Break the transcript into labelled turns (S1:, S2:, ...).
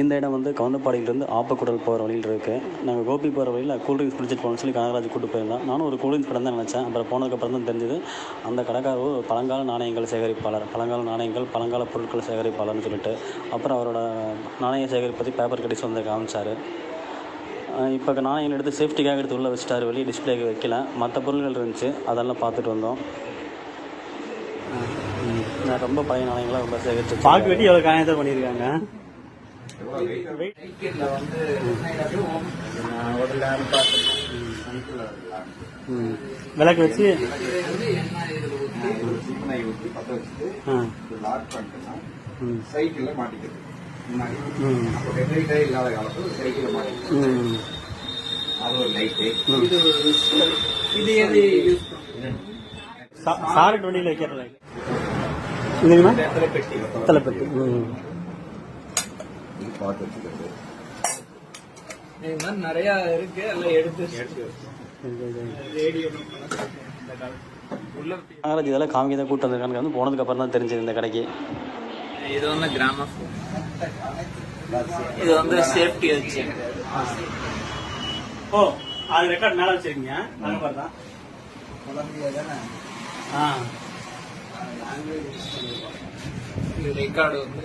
S1: இந்த இடம் வந்து கவுந்தப்பாடியிலேருந்து ஆப்பக்குடல் போகிற வழியில் இருக்குது நாங்கள் கோபி போகிற வழியில் கூல்ட்ரிங்க்ஸ் குடிச்சிட்டு போகணும்னு சொல்லி கனகராஜ் கூட்டு போயிருந்தோம் நானும் ஒரு கூல்ட்ரிங்க்ஸ் படம் தான் நினச்சேன். அப்புறம் போனதுக்கப்புறம் தான் தெரிஞ்சது அந்த கடைக்காரர் ஒரு பழங்கால நாணயங்கள் சேகரிப்பாளர். பழங்கால நாணயங்கள் பழங்கால பொருட்கள் சேகரிப்பாளர்னு சொல்லிட்டு. அப்புறம் அவரோட நாணய சேகரிப்பு பற்றி பேப்பர் கட்டி வந்து காமிச்சார். இப்போ நாணயங்கள் எடுத்து சேஃப்டிக்காக எடுத்து உள்ளே வச்சுட்டாரு. வெளியே டிஸ்பிளேக்கு வைக்கல. மற்ற பொருள்கள் இருந்துச்சு. அதெல்லாம் பார்த்துட்டு வந்தோம். நான் ரொம்ப பழைய நாணயங்களாக ரொம்ப சேகரிச்சு
S2: பாக்கு வெட்டி எவ்வளோ காயத்தை பண்ணியிருக்காங்க? விளக்கு வச்சு
S3: ஊற்றி பற்ற வச்சுட்டு. லாக். சைக்கிள்ல மாட்டிக்கிறது முன்னாடி. அப்போ இல்லாத காலத்துல சைக்கிள்ல மாட்டிக்கிறது. அது ஒரு லைட்டு
S4: இது இது எது யூஸ்
S2: சா- சாருக்கு வண்டியில் வைக்கிற லைட் இல்லைங்கண்ணா
S3: இந்த இடத்துல பெட்டி
S2: தலைப்பட்டு
S3: இது பார்த்து வச்சுக்கிறது
S4: இது மாதிரி நிறைய இருக்கு எல்லாம் எடுத்து ரேடியோ உள்ள
S1: நாகராஜ் இதெல்லாம் காமிக்க தான் கூட்டு வந்திருக்காங்க. வந்து போனதுக்கப்புறம் தான் தெரிஞ்சது இந்த கடைக்கு.
S4: இது வந்து கிராம இது வந்து சேஃப்டி வச்சு.
S2: ஓ அது ரெக்கார்ட் மேல வச்சிருக்கீங்க? ஆ.
S4: இது ரெக்கார்டு வந்து